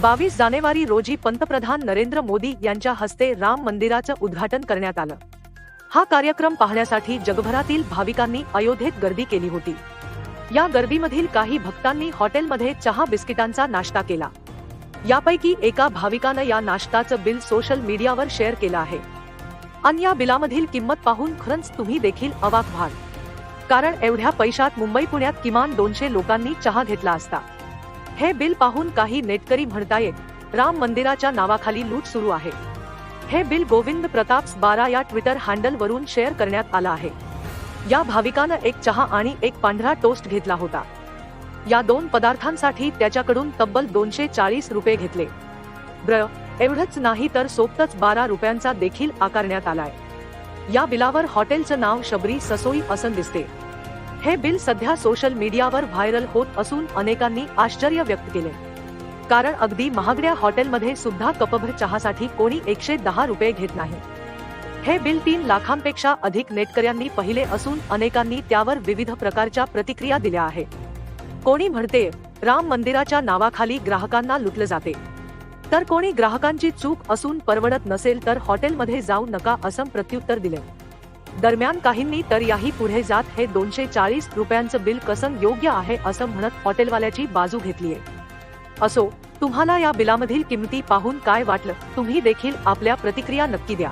बावीस जानेवारी रोजी पंतप्रधान नरेंद्र मोदी यांच्या हस्ते राम मंदिराचं उद्घाटन करण्यात आलं. हा कार्यक्रम पाहण्यासाठी जगभरातील भाविकांनी अयोध्येत गर्दी केली होती. या गर्दीमधील काही भक्तांनी हॉटेलमध्ये चहा बिस्किटांचा नाश्ता केला. यापैकी एका भाविकानं या नाश्ताचं बिल सोशल मीडियावर शेअर केलं आहे. आणि या बिलामधील किंमत पाहून खरंच तुम्ही देखील अवाक व्हाल. कारण एवढ्या पैशात मुंबई पुण्यात किमान दोनशे लोकांनी चहा घेतला असता. हे बिल पाहून काही नेटकरी म्हणतायत राम मंदिराच्या नावाखाली लूट सुरू आहे. हे बिल गोविंद प्रताप्स बारा या ट्विटर हँडल वरून शेअर करण्यात आलं आहे. या भाविकानं एक चहा आणि एक पांढरा टोस्ट घेतला होता. या दोन पदार्थांसाठी त्याच्याकडून तब्बल दोनशे चाळीस रुपये घेतले. ब्र एवढंच नाही तर सोबतच बारा रुपयांचा देखील आकारण्यात आलाय. या बिलावर हॉटेलचं नाव शबरी ससोई असं दिसते. हे बिल सध्या सोशल मीडियावर व्हायरल होत असून अनेकांनी आश्चर्य व्यक्त केले. कारण अगदी महागड्या हॉटेलमध्ये सुद्धा कपभर चहासाठी कोणी एकशे दहा रुपये घेत नाही. हे बिल तीन लाखांपेक्षा अधिक नेटकऱ्यांनी पाहिले असून अनेकांनी त्यावर विविध प्रकारच्या प्रतिक्रिया दिल्या आहेत कोणी म्हणते राम मंदिराच्या नावाखाली ग्राहकांना लुटलं जाते. तर कोणी ग्राहकांची चूक असून परवडत नसेल तर हॉटेलमध्ये जाऊ नका असं प्रत्युत्तर दिले. दरम्यान काहींनी तर याही पुढे जात हे दोनशे चाळीस रुपयांचं बिल कसं योग्य आहे असं म्हणत हॉटेलवाल्याची बाजू घेतलीये. असो तुम्हाला या बिलामधील किमती पाहून काय वाटलं तुम्ही देखील आपल्या प्रतिक्रिया नक्की द्या.